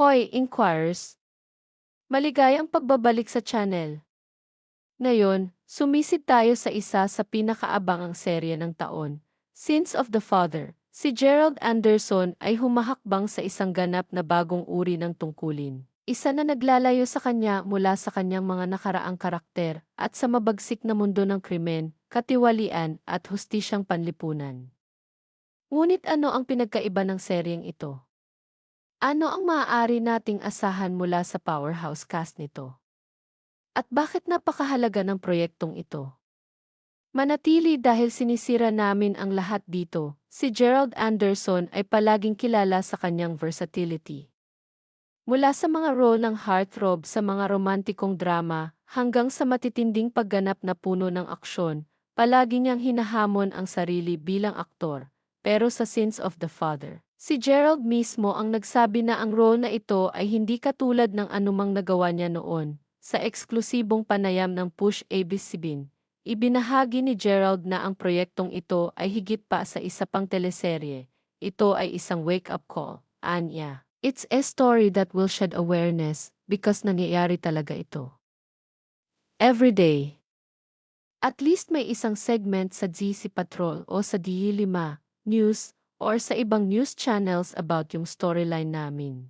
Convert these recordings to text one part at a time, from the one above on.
Hoy, Inquirers! Maligayang pagbabalik sa channel. Ngayon, sumisid tayo sa isa sa pinakaabangang serye ng taon, Sins of the Father. Si Gerald Anderson ay humahakbang sa isang ganap na bagong uri ng tungkulin. Isa na naglalayo sa kanya mula sa kanyang mga nakaraang karakter at sa mabagsik na mundo ng krimen, katiwalian at hustisyang panlipunan. Ngunit ano ang pinagkaiba ng seryeng ito? Ano ang maaari nating asahan mula sa powerhouse cast nito? At bakit napakahalaga ng proyektong ito? Manatili dahil sinisira namin ang lahat dito, si Gerald Anderson ay palaging kilala sa kanyang versatility. Mula sa mga role ng heartthrob sa mga romantikong drama hanggang sa matitinding pagganap na puno ng aksyon, palagi niyang hinahamon ang sarili bilang aktor, pero sa Sins of the Father. Si Gerald mismo ang nagsabi na ang role na ito ay hindi katulad ng anumang nagawa niya noon. Sa eksklusibong panayam ng Push ABC, ibinahagi ni Gerald na ang proyektong ito ay higit pa sa isa pang teleserye. Ito ay isang wake-up call, anya. It's a story that will shed awareness because nangyayari talaga ito. Every day. At least may isang segment sa GC Patrol o sa DI5 News or sa ibang news channels about yung storyline namin.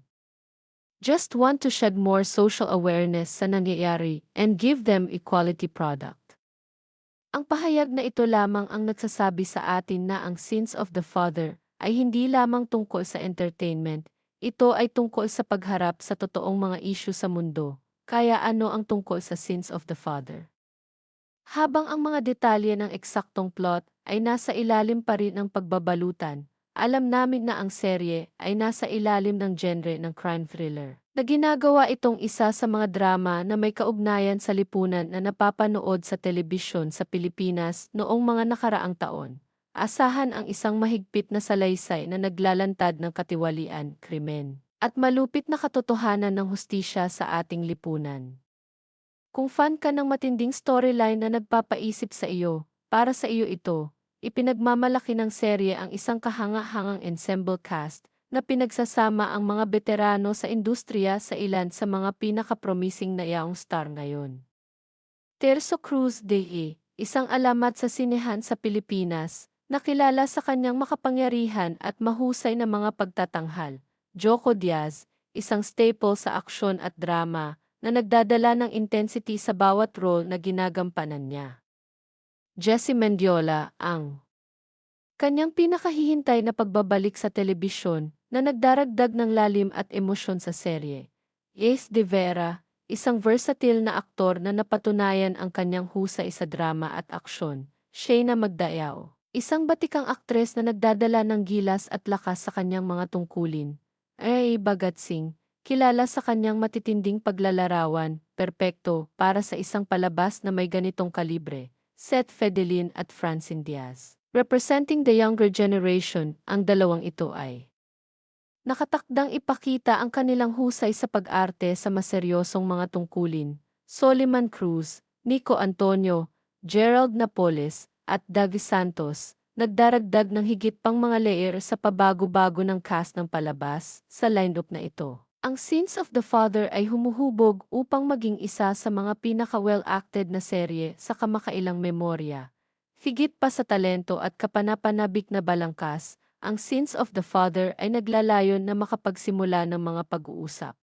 Just want to shed more social awareness sa nangyayari and give them equality product. Ang pahayag na ito lamang ang nagsasabi sa atin na ang sins of the father ay hindi lamang tungkol sa entertainment, ito ay tungkol sa pagharap sa totoong mga isyu sa mundo, kaya ano ang tungkol sa sins of the father. Habang ang mga detalye ng eksaktong plot ay nasa ilalim pa rin ng pagbabalutan, alam namin na ang serye ay nasa ilalim ng genre ng crime thriller. Na ginagawa itong isa sa mga drama na may kaugnayan sa lipunan na napapanood sa telebisyon sa Pilipinas noong mga nakaraang taon. Asahan ang isang mahigpit na salaysay na naglalantad ng katiwalian, krimen, at malupit na katotohanan ng hustisya sa ating lipunan. Kung fan ka ng matinding storyline na nagpapaisip sa iyo, para sa iyo ito, ipinagmamalaki ng serye ang isang kahanga-hangang ensemble cast na pinagsasama ang mga veterano sa industriya sa ilan sa mga pinaka-promising na yaong star ngayon. Terso Cruz de isang alamat sa sinehan sa Pilipinas, Nakilala sa kanyang makapangyarihan at mahusay na mga pagtatanghal, Joko Diaz, isang staple sa aksyon at drama na nagdadala ng intensity sa bawat role na ginagampanan niya. Jesse Mendiola, ang kanyang pinakahihintay na pagbabalik sa telebisyon na nagdaragdag ng lalim at emosyon sa serye. Ace de Vera, isang versatile na aktor na napatunayan ang kanyang husay sa drama at aksyon. Shayna Magdayao Isang batikang aktres na nagdadala ng gilas at lakas sa kanyang mga tungkulin. Ay Bagat Singh, kilala sa kanyang matitinding paglalarawan, perpekto para sa isang palabas na may ganitong kalibre, Seth Fedelin at Francine Diaz. Representing the younger generation, ang dalawang ito ay nakatakdang ipakita ang kanilang husay sa pag-arte sa maseryosong mga tungkulin. Soliman Cruz, Nico Antonio, Gerald Napoles, at Davy Santos, nagdaragdag ng higit pang mga layer sa pabago-bago ng cast ng palabas sa lineup na ito. Ang Sins of the Father ay humuhubog upang maging isa sa mga pinaka-well-acted na serye sa kamakailang memorya. Higit pa sa talento at kapanapanabik na balangkas, ang Sins of the Father ay naglalayon na makapagsimula ng mga pag-uusap.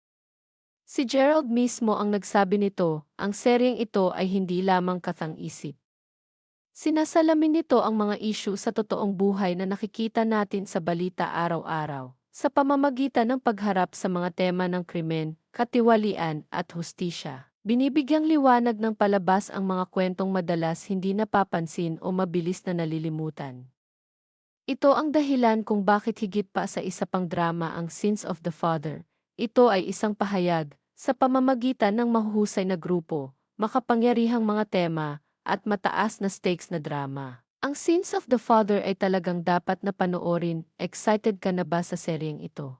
Si Gerald mismo ang nagsabi nito, ang seryeng ito ay hindi lamang katang-isip. Sinasalamin nito ang mga isyu sa totoong buhay na nakikita natin sa balita araw-araw, sa pamamagitan ng pagharap sa mga tema ng krimen, katiwalian at hustisya. Binibigyang liwanag ng palabas ang mga kwentong madalas hindi napapansin o mabilis na nalilimutan. Ito ang dahilan kung bakit higit pa sa isa pang drama ang Sins of the Father. Ito ay isang pahayag sa pamamagitan ng mahuhusay na grupo, makapangyarihang mga tema, at mataas na stakes na drama. Ang Sins of the Father ay talagang dapat na panoorin. Excited ka na ba sa seryeng ito?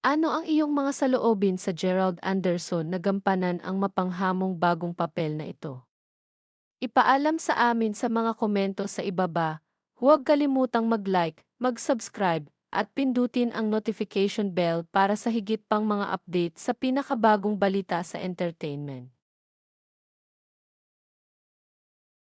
Ano ang iyong mga saloobin sa Gerald Anderson na gampanan ang mapanghamong bagong papel na ito? Ipaalam sa amin sa mga komento sa ibaba. Huwag kalimutang mag-like, mag-subscribe, at pindutin ang notification bell para sa higit pang mga update sa pinakabagong balita sa entertainment.